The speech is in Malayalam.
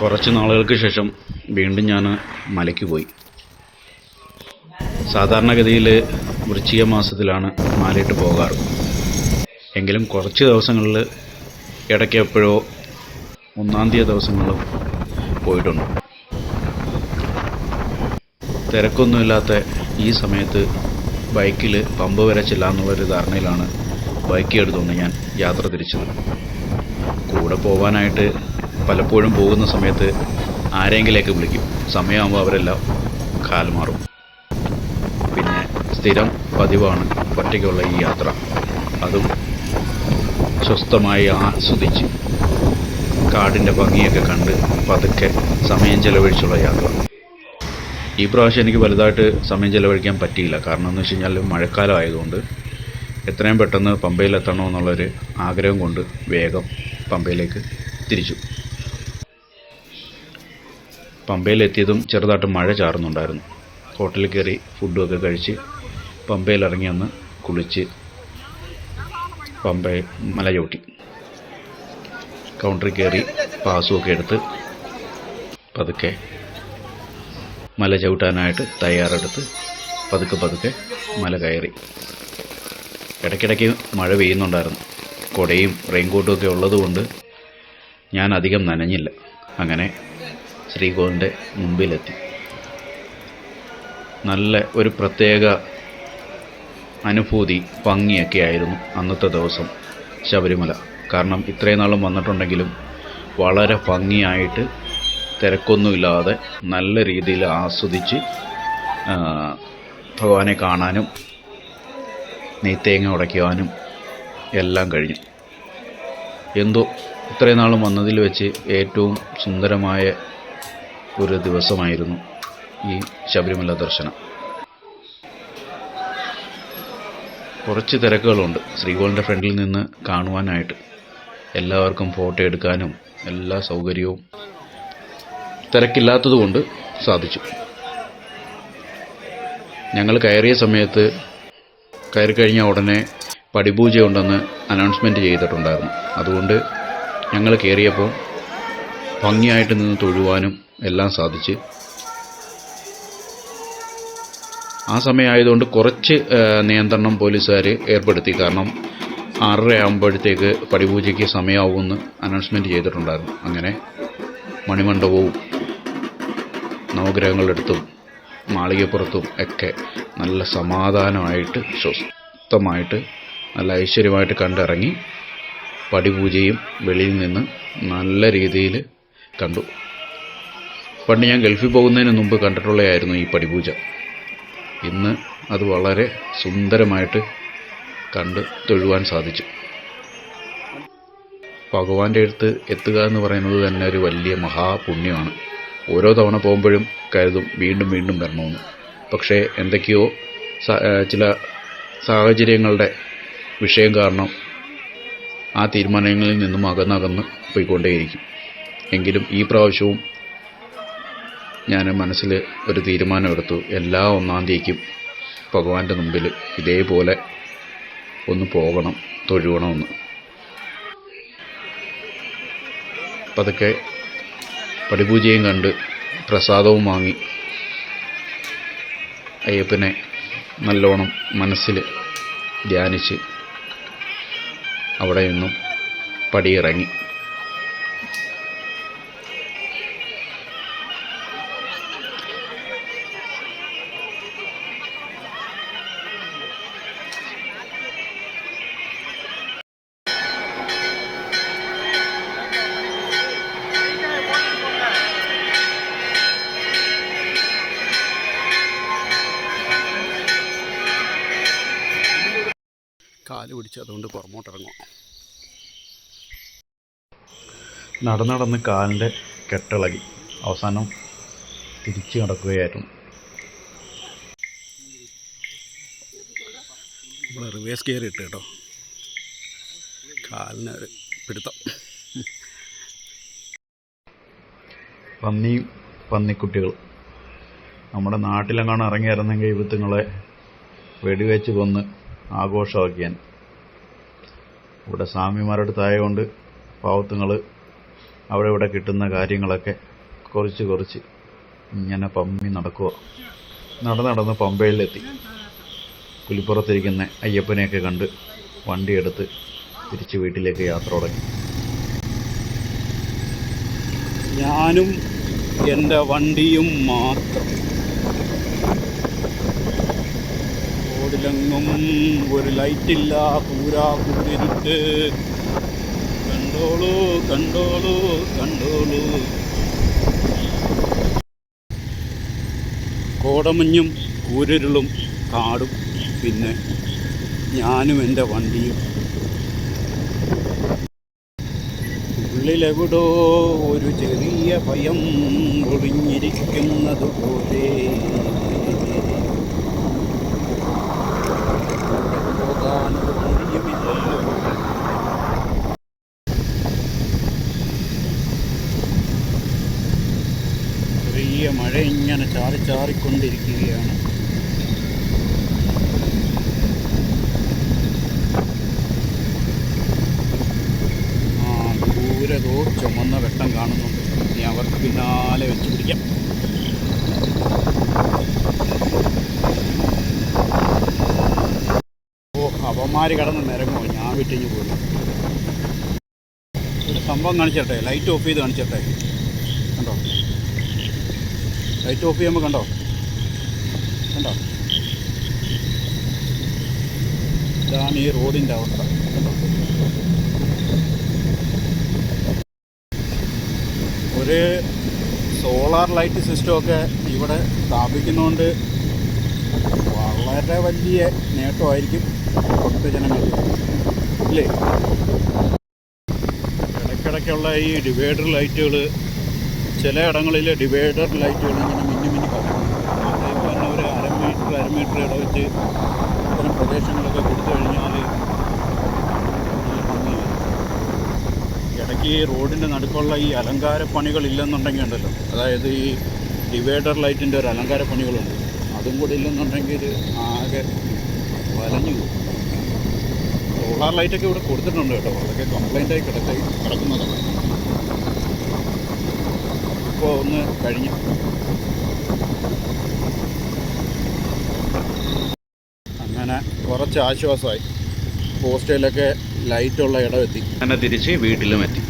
കുറച്ച് നാളുകൾക്ക് ശേഷം വീണ്ടും ഞാൻ മലയ്ക്ക് പോയി. സാധാരണഗതിയിൽ വൃശ്ചിക മാസത്തിലാണ് മാലയിട്ട് പോകാറ്. എങ്കിലും കുറച്ച് ദിവസങ്ങളിൽ ഇടയ്ക്ക് എപ്പോഴോ ഒന്നാം തീയതി ദിവസങ്ങളിൽ പോയിട്ടുണ്ട്. തിരക്കൊന്നുമില്ലാത്ത ഈ സമയത്ത് ബൈക്കിൽ പമ്പ് വരെ ചെല്ലാമെന്നുള്ളൊരു ധാരണയിലാണ് ബൈക്ക് എടുത്തുകൊണ്ട് ഞാൻ യാത്ര തിരിച്ചത്. കൂടെ പോകാനായിട്ട് പലപ്പോഴും പോകുന്ന സമയത്ത് ആരെങ്കിലേക്ക് വിളിക്കും. സമയമാകുമ്പോൾ അവരെല്ലാം കാൽ മാറും. പിന്നെ സ്ഥിരം പതിവാണ് ഒറ്റയ്ക്കുള്ള ഈ യാത്ര. അതും സ്വസ്ഥമായി ആസ്വദിച്ച് കാടിന്റെ ഭംഗിയൊക്കെ കണ്ട് പതുക്കെ സമയം ചെലവഴിച്ചുള്ള യാത്ര. ഈ പ്രാവശ്യം എനിക്ക് വലുതായിട്ട് സമയം ചെലവഴിക്കാൻ പറ്റിയില്ല. കാരണം എന്ന് വെച്ച് കഴിഞ്ഞാൽ മഴക്കാലം ആയതുകൊണ്ട് എത്രയും പെട്ടെന്ന് പമ്പയിലെത്തണമെന്നുള്ളൊരു ആഗ്രഹം കൊണ്ട് വേഗം പമ്പയിലേക്ക് തിരിച്ചു. പമ്പയിലെത്തിയതും ചെറുതായിട്ട് മഴ ചാറുന്നുണ്ടായിരുന്നു. ഹോട്ടലിൽ കയറി ഫുഡുമൊക്കെ കഴിച്ച് പമ്പയിൽ ഇറങ്ങി ഒന്ന് കുളിച്ച് പമ്പയിൽ മല ചവിട്ടി. കൗണ്ടറിൽ കയറി പാസുമൊക്കെ എടുത്ത് പതുക്കെ മല ചവിട്ടാനായിട്ട് തയ്യാറെടുത്ത് പതുക്കെ പതുക്കെ മല കയറി. ഇടയ്ക്കിടയ്ക്ക് മഴ പെയ്യുന്നുണ്ടായിരുന്നു. കുടയും റെയിൻകോട്ടും ഒക്കെ ഉള്ളതുകൊണ്ട് ഞാൻ അധികം നനഞ്ഞില്ല. അങ്ങനെ ശ്രീകോവിലിന്റെ മുമ്പിലെത്തി. നല്ല ഒരു പ്രത്യേക അനുഭൂതി ഭംഗിയൊക്കെ ആയിരുന്നു അന്നത്തെ ദിവസം ശബരിമല. കാരണം ഇത്രയും നാളും വന്നിട്ടുണ്ടെങ്കിലും വളരെ ഭംഗിയായിട്ട് തിരക്കൊന്നുമില്ലാതെ നല്ല രീതിയിൽ ആസ്വദിച്ച് ഭഗവാനെ കാണാനും നെയ്ത്തേങ്ങ ഉടയ്ക്കുവാനും എല്ലാം കഴിഞ്ഞു. എന്തോ ഇത്രയും നാളും വന്നതിൽ വെച്ച് ഏറ്റവും സുന്ദരമായ ഒരു ദിവസമായിരുന്നു ഈ ശബരിമല ദർശനം. കുറച്ച് തിരക്കുകളുണ്ട്. ശ്രീകോളിന്റെ ഫ്രണ്ടിൽ നിന്ന് കാണുവാനായിട്ട് എല്ലാവർക്കും ഫോട്ടോ എടുക്കാനും എല്ലാ സൗകര്യവും തിരക്കില്ലാത്തതുകൊണ്ട് സാധിച്ചു. ഞങ്ങൾ കയറിയ സമയത്ത് കയറി കഴിഞ്ഞ ഉടനെ പടിപൂജയുണ്ടെന്ന് അനൗൺസ്മെന്റ് ചെയ്തിട്ടുണ്ടായിരുന്നു. അതുകൊണ്ട് ഞങ്ങൾ കയറിയപ്പോൾ ഭംഗിയായിട്ട് നിന്ന് തൊഴുവാനും എല്ലാം സാധിച്ച്. ആ സമയമായതുകൊണ്ട് കുറച്ച് നിയന്ത്രണം പോലീസുകാർ ഏർപ്പെടുത്തി. കാരണം ആറര ആകുമ്പോഴത്തേക്ക് പടിപൂജയ്ക്ക് സമയമാവുമെന്ന് അനൗൺസ്മെന്റ് ചെയ്തിട്ടുണ്ടായിരുന്നു. അങ്ങനെ മണിമണ്ഡപവും നവഗ്രഹങ്ങളെടുത്തും മാളികപ്പുറത്തും ഒക്കെ നല്ല സമാധാനമായിട്ട് സ്വസ്ഥമായിട്ട് നല്ല ഐശ്വര്യമായിട്ട് കണ്ടിറങ്ങി പടിപൂജയും വെളിയിൽ നിന്ന് നല്ല രീതിയിൽ കണ്ടു. പണ്ട് ഞാൻ ഗൾഫിൽ പോകുന്നതിന് മുമ്പ് കണ്ടിട്ടുള്ളതായിരുന്നു ഈ പടിപൂജ. ഇന്ന് അത് വളരെ സുന്ദരമായിട്ട് കണ്ട് തൊഴുവാൻ സാധിച്ചു. ഭഗവാന്റെ അടുത്ത് എത്തുക എന്ന് പറയുന്നത് തന്നെ ഒരു വലിയ മഹാപുണ്യമാണ്. ഓരോ തവണ പോകുമ്പോഴും കരുതും വീണ്ടും വീണ്ടും വരണമെന്ന്. പക്ഷേ എന്തൊക്കെയോ ചില സാഹചര്യങ്ങളുടെ വിഷയം കാരണം ആ തീരുമാനങ്ങളിൽ നിന്നും അകന്നകന്ന് പോയിക്കൊണ്ടേയിരിക്കും. എങ്കിലും ഈ പ്രാവശ്യവും ഞാൻ മനസ്സിൽ ഒരു തീരുമാനമെടുത്തു. എല്ലാ ഒന്നാം തീയതിക്കും ഭഗവാന്റെ മുമ്പിൽ ഇതേപോലെ ഒന്ന് പോകണം തൊഴുകണമെന്ന് പതുക്കെ പടിപൂജയും കണ്ട് പ്രസാദവും വാങ്ങി അയ്യപ്പനെ നല്ലോണം മനസ്സിൽ ധ്യാനിച്ച് അവിടെ നിന്നും പടിയിറങ്ങി. കാൽ പിടിച്ച് അതുകൊണ്ട് പുറമോട്ടിറങ്ങും ഇറങ്ങും നടന്ന് കാലിന്റെ കെട്ടിളകി. അവസാനം തിരിച്ചു നടക്കുകയായിരുന്നു. നമ്മൾ റിവേഴ്സ് കെയർ ഇട്ട് കേട്ടോ. കാലിന് ഒരു പിടുത്തം. പന്നിയും പന്നിക്കുട്ടികൾ. നമ്മുടെ നാട്ടിലെങ്ങാണ് ഇറങ്ങിയിരുന്നെങ്കിൽ ഇവത്തുങ്ങളെ വെടിവെച്ച് കൊന്ന് ആഘോഷമാക്കിയാൻ. ഇവിടെ സ്വാമിമാരുടെ അടുത്തായതുകൊണ്ട് പാവത്തുങ്ങൾ അവിടെ ഇവിടെ കിട്ടുന്ന കാര്യങ്ങളൊക്കെ കുറച്ച് കുറച്ച് ഇങ്ങനെ പമ്മി നടക്കുക നടന്ന് നടന്ന് പമ്പയിലെത്തി. പുലിപ്പുറത്തിരിക്കുന്ന അയ്യപ്പനെയൊക്കെ കണ്ട് വണ്ടിയെടുത്ത് തിരിച്ച് വീട്ടിലേക്ക് യാത്ര തുടങ്ങി. ഞാനും എന്റെ വണ്ടിയും മാത്രം റോഡിലെങ്ങും ഒരു ലൈറ്റില്ല പൂരാ കൂരിട്ട് കണ്ടോളൂ കണ്ടോളൂ കണ്ടോളൂ. കോടമഞ്ഞും കൂരിരുളും കാടും പിന്നെ ഞാനും എന്റെ വണ്ടിയും. ഉള്ളിലെവിടോ ഒരു ചെറിയ ഭയം ഒളിഞ്ഞിരിക്കുന്നത് മഴ ഇങ്ങനെ ചാറി ചാറിക്കൊണ്ടിരിക്കുകയാണ്. ആ ദൂരെ ദോ ചുമന്ന വെട്ടം കാണുന്നുണ്ട്. ഇനി അവർക്ക് പിന്നാലെ വെച്ച് പിടിക്കാം. ഓ അവന്മാർ കടന്ന് നിരങ്ങോ ഞാൻ വിട്ടിഞ്ഞു പോലും ഒരു സംഭവം കാണിച്ചട്ടെ? ലൈറ്റ് ഓഫ് ചെയ്ത് കാണിച്ചട്ടെ? കണ്ടോ? ലൈറ്റ് ഓഫ് ചെയ്യുമ്പോൾ കണ്ടോ? കണ്ടോ? ഇതാണ് ഈ റോഡിന്റെ അവസ്ഥ. ഒരു സോളാർ ലൈറ്റ് സിസ്റ്റമൊക്കെ ഇവിടെ സ്ഥാപിക്കുന്നതുകൊണ്ട് വളരെ വലിയ നേട്ടമായിരിക്കും ഭക്തജനങ്ങൾക്ക് ഇല്ലേ ഇടയ്ക്കിടയ്ക്കുള്ള ഈ ഡിവൈഡർ ലൈറ്റുകൾ ചില ഇടങ്ങളിൽ ഡിവൈഡർ ലൈറ്റുകൾ ഇങ്ങനെ മിന്നി മിന്നി കത്തും അതേപോലെ തന്നെ ഒരു അര മീറ്റർ അര മീറ്റർ ഇടവെച്ച് ഇത്തരം പ്രദേശങ്ങളൊക്കെ കൊടുത്തു കഴിഞ്ഞാൽ ഇടയ്ക്ക് റോഡിന്റെ നടുക്കുള്ള ഈ അലങ്കാര പണികൾ ഇല്ലെന്നുണ്ടെങ്കിൽ ഉണ്ടല്ലോ. അതായത് ഈ ഡിവൈഡർ ലൈറ്റിന്റെ ഒരു അലങ്കാര പണികളുണ്ട്. അതും കൂടി ഇല്ലെന്നുണ്ടെങ്കിൽ ആകെ വലഞ്ഞു സോളാർ ലൈറ്റൊക്കെ ഇവിടെ കൊടുത്തിട്ടുണ്ട് കേട്ടോ. അതൊക്കെ കംപ്ലയിന്റായി കിടക്ക കിടക്കുന്നതാണ്. ഒന്ന് കഴിഞ്ഞു. അങ്ങനെ കുറച്ച് ആശ്വാസമായി. പോസ്റ്റയിലൊക്കെ ലൈറ്റുള്ള ഇടമെത്തി അങ്ങനെ തിരിച്ച് വീട്ടിലും എത്തി.